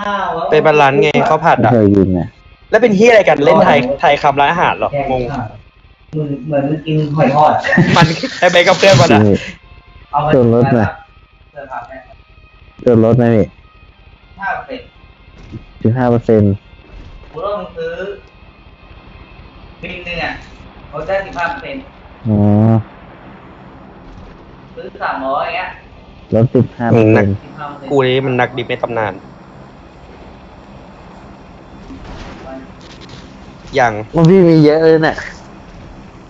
ข้าวแล้วเป็นบาลานซ์ไงข้าวผัดไม่อะ เคยกินอะแล้วเป็นเฮียอะไรกันเล่นไทยไทยคำร้านอาหารเหรอแกงงข้าวมึงเหมือนมึงกินหอยทอดอะมันไอ้เบกับเพื่อนมันอะนี่เอามาส่วนลดน่ะเสื้อผ้าแม่ลดลดไหมพี่ถ้าเป็ดสิบห้าเปอร์เซ็นต์กูต้องซื้อบินหนึ่งอะเขาได้สิบห้าเปอร์เซ็นต์อ๋อซื้อสามร้อยอย่างเงี้ยลดสิบห้าเปอร์เซ็นต์สิบห้าเปอร์เซ็นต์กูนี่มันนักดิบในตำนาน อ ย่างมันพี่มีเยอะเลยน่ะ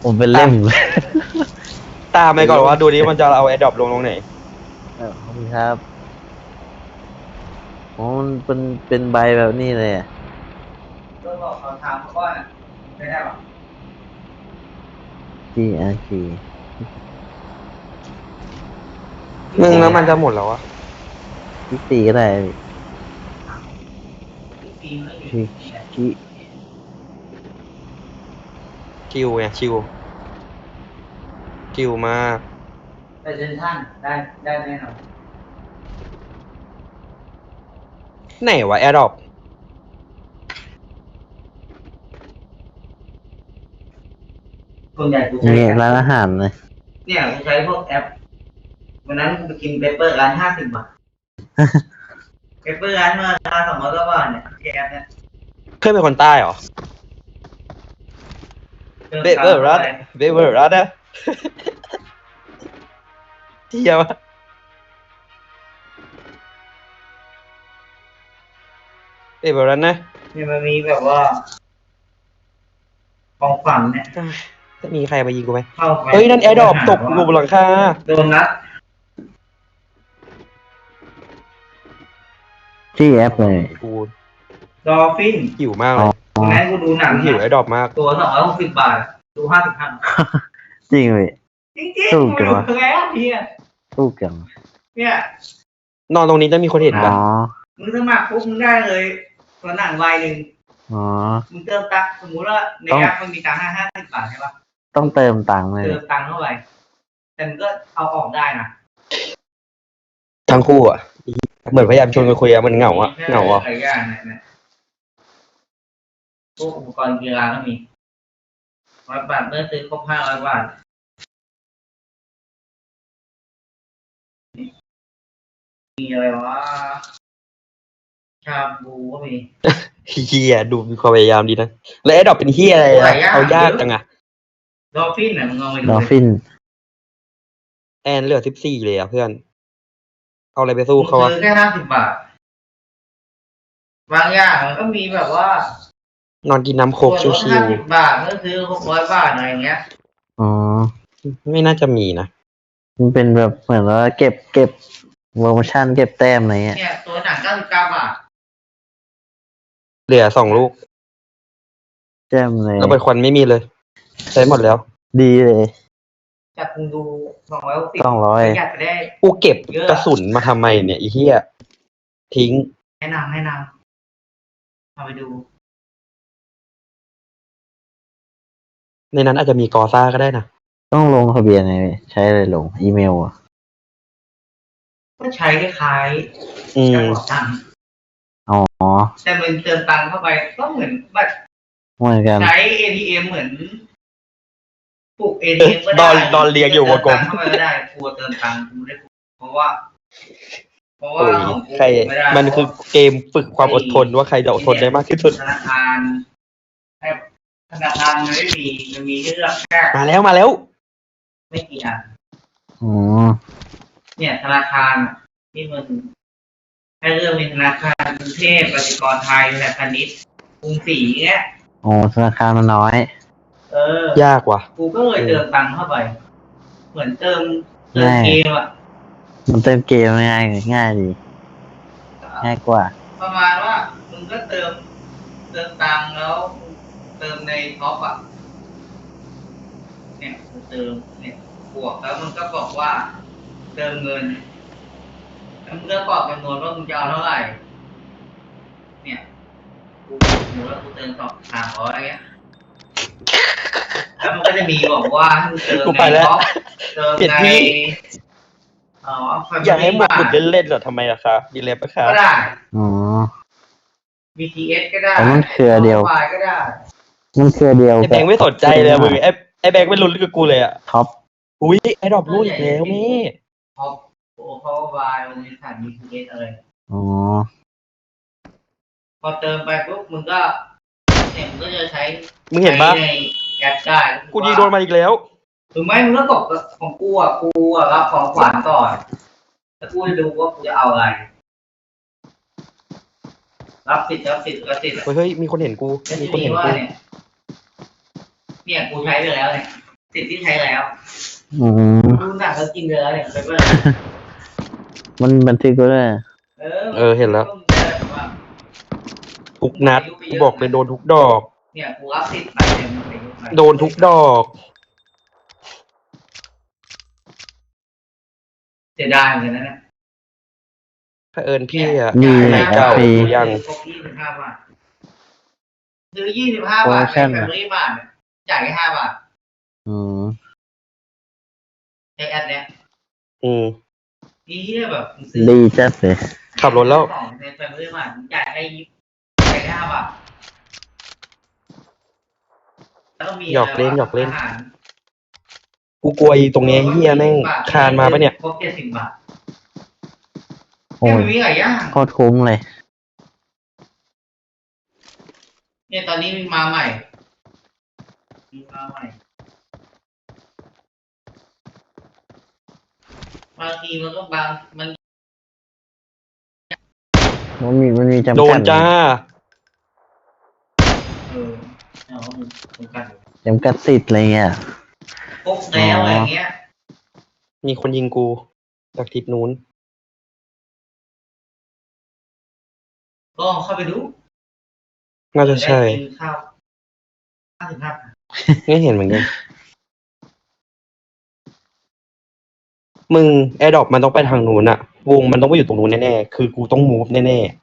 ผมเป็นเล่มเลยตามไปก่อนว่าดูนี้มันจะเอาแอดดอปลงตรงไหนเออขอบคุณครับอ๋อมันเป็นเป็นใบแบบนี้เลยอะก็บอกเขาถามเขาก่อนอะไม่ได้หรอ G R G มึงแล้วมันจะหมดแล้วอะพี่ตีก็ได้พี่ปีไม่มีพี่พี่ ชิวไงชิวชิวมากแต่เซนท่านได้ได้แน่นอนไหนวะแอดดอปส่วนใหญ่กูใช้นี่แอปร้านอาหารเลยเนี่ยกูใช้พวกแอปวันนั้นกูไปกินเปเปอร์ร้านห้าสิบบาทเปเปอร์ร้านมาร้านสองร้อยกว่าบาทเนี่ยที่แอปเนี่ย เพื่อนเป็นคนใต้เหรอ เบเบอร์รัดเบเบอร์รัดอะเที่ยวะเบเบอร์รัดนะเนี่ยมันมีแบบว่าของฝันเนี่ยจะมีใครมายิงกูไหมเข้าไปเฮ้ย นั่นแอร์ดรอปตกอยู่บนหลังคาโดนนัดที่แอปเลยกูดอฟฟินหิวมากเลย วันนั้นกูดูหนังกูหิวแอร์ดรอปมาก ตัวสองร้อยหกสิบบาท ดูห้าสิบพันจริงเลยจริงจริงถูกจังวะดูแล้วเฮียตู้เกันเนี่ยนอนตรงนี้จะมีคนเห็นอ๋ปะอมึงสมัครปุ๊บมึงได้เลยตัวหนังวัยหนึ่งอ๋อมึงเติมตังค์สมมุติว่าในต้องแอปมันมีตังค์ห้าห้าสิบบาทใช่ปะต้องเติมตังค์เลยเติมตังค์เข้าไปแต่มันก็เอาออกได้นะทั้งคู่อะเหมือนพยายามชวนกันคุยอะมันเหงาอะเหงาอะ หลายอย่างเนี่ยเนี่ย พวกอุปกรณ์กีฬาก็มีร้อยบาทเมื่อซื้อครบห้าร้อยบาทมีอะไรวะชาบูก็มีเฮียดูมีความพยายามดีนะ แล้วแอร์ดรอปเป็นเฮียอะไรหลาอะยอย่างเอายากจังอะดอฟฟินน่ะมึงลองไปดูดอลดิฟิน แอนเหลือสิบสี่เลยอะเพื่อน เอาอะไรไปสู้เขามึอะงซื้อแค่ห้าสิบบาท บางอย่างมันก็มีแบบว่า นอนกินน้ำโคกชิห้าวสิบบาทเมื่อซื้อหกร้อยบาทอะไรอย่างเงี้ย อ๋อ ๆไม่น่าจะมีนะ มันเป็นแบบเหมือนว่าเก็บเก็บโปรโมชั่นเก็บแต้มอะไรเงี้ย เนี่ยตัวหนังเก้าสิบเก้าบาทเหลือสองลูกแต้มเลยแล้วเปิดควันไม่มีเลย ใช้หมดแล้ว ดีเลยจากคุณดูสองร้อยหกสิบสองร้อยอยากจะได้ กูเก็บกระสุนมาทำไมเนี่ยไอีเฮียทิ้งแนะนำแนะนำเอาไปดู ในนั้นอาจจะมีกอซ่าก็ได้นะต้องลงทะเบียนไงพี่ใช้อะไรลง อีเมลอะก็ใช้คล้ายอืๆกระมเป๋าตังค์อ๋อแต่มันเติมตังค์เข้าไป ก็เหมือนแบบเหมือนกัน ใช้ ATM เหมือนปลุก ATM ก็ดได้อนดอนเรียงอยู่วงกลม เติตังเข้าไปก็ได้กลัวเติมตังค์กูไม่ได้เพราะว่า เพราะว่าโอ้ยของกูใครไม่ได้มันคือเกมฝึกความอดทนว่าใครจะอดทนได้มากที่สุดธนาคารแอบ ธนาคารมันไม่มีมันมีให้เลือกแค่มาแล้วมาแล้วไม่กี่อันอ๋อเนี่ยธนาคารอะที่มันให้เลือกมีธนาคารกรุงเทพกสิกรไทยธนาคารนิดกรุงศรีเงี้ยโอ้ธนาคารมันน้อย เออ ยากว่ะ กูก็เลยเติมตังค์เข้าไป เหมือนเติมเติมแน่เกมอะมันเติมเกมง่ายง่ายดีง่ายกว่า ประมาณว่ามึงก็เติม เติมตังค์แล้ว เติมในท็อปอะเนี่ยกูเติม เนี่ย บวกแล้วมันก็บอกว่า เติมเงิน แล้วมึงก็กรอกจำนวนว่ามึงจะเอาเท่าไหร่ เนี่ย กูสมมติว่ากูเติมสองสามร้อยอะไรเงี้ย แล้วมันก็จะมีบอกว่าให้มึงเติมกูในไปแล้วท็อปเติมเปลี่ยนในที่เอ๋ออยากให้หมดหมุดเล่นๆเหรอทำไมล่ะคะดีเลยปะคะก็ได้ อ๋อ BTS ก็ได้ แต่มันเครือเดียวไฟก็ได้ มันเครือเดียวไอ้แบงค์ไม่สนใจเลยมึงไอ้ไอ้แบงค์ไม่ลุ้นกับกูเลยอะท็อปอุ้ยไอ้ดอกรู้อีกแล้วแม่พอโอ้พอวายมันมีฐาน BTS อะไรอ๋อพอเติมไปปุ๊บมึงก็เนี่ยมึงก็จะใช้มึงเห็นปะใช้ในแอปได้กูยิงโดนมาอีกแล้วถึงไม่มึงก็ตกของกูอะกูอะรับของขวัญก่อนแล้วกูจะดูว่ากูจะเอาอะไร รับสิทธิ์รับสิทธิ์รับสิทธิ์เฮ้ยเฮ้ยมีคนเห็นกูแล้วมีทีคนนี้เห็นว่ากู เนี่ย เนี่ยกูใช้ไปแล้วเนี่ยสิทธิ์ที่ใช้แล้วอืมดูหนังก็กินไปแล้วเนี่ยไปเมื่อมันบันทึกไว้ด้วยเออเออเห็นแล้ว มึงจะแบบว่าทุกนัดกูบอกเลยโดนทุกดอก เนี่ยกูรับสิทธิ์ไปเนี่ยมึงไปยุ่งไปโดนทุกดอก เสียดายเหมือนกันนะเนี่ย ถ้าเอิญพี่อะมีไหนแอปเก่าฟรีดูยังครบยี่สิบห้าบาทซื้อยี่สิบห้าโปรบาโมทชั่นแฟมิลี่บาทเนี่ยจ่ายแค่ห้าบาทอืมใช้แอดเนี้ยอืม นี่ที่แบบมึงซื้อดีจัดเลยขับรถแล้ว ของในแฟมิลี่บาทมึงจ่ายแค่ยี่จ่ายแค่ห้าบาทแล้วก็มีหยอกเล่นหยอกเล่นาหารกูกลัวอีตรงเนี้ยเฮียแม่งคานมาปะเนี่ย ครบเจ็ดสิบบาท โอ้เนี่ยยมันมีหลายอย่างโคตรคุ้มเลย เนี่ยตอนนี้มีมาใหม่ มีมาใหม่ บางทีมันก็บาง มันมันมีมันมีจำกัดโดนจ้า เออเอามันจำกัดอยู่จำกัดสิทธิ์อะไรเงี้ย พกแล้วอะไรอย่างเงี้ย มีคนยิงกูจากทิศนู้น ก็เข้าไปดูน่าจะใช่ได้กินข้าวห้าถึงห้าไม่เห็นเหมือนกันมึงแอร์ดรอปมันต้องไปทางนู้นอะวงมันต้องไปอยู่ตรงนู้นแน่ๆคือกูต้องมูฟแน่ๆ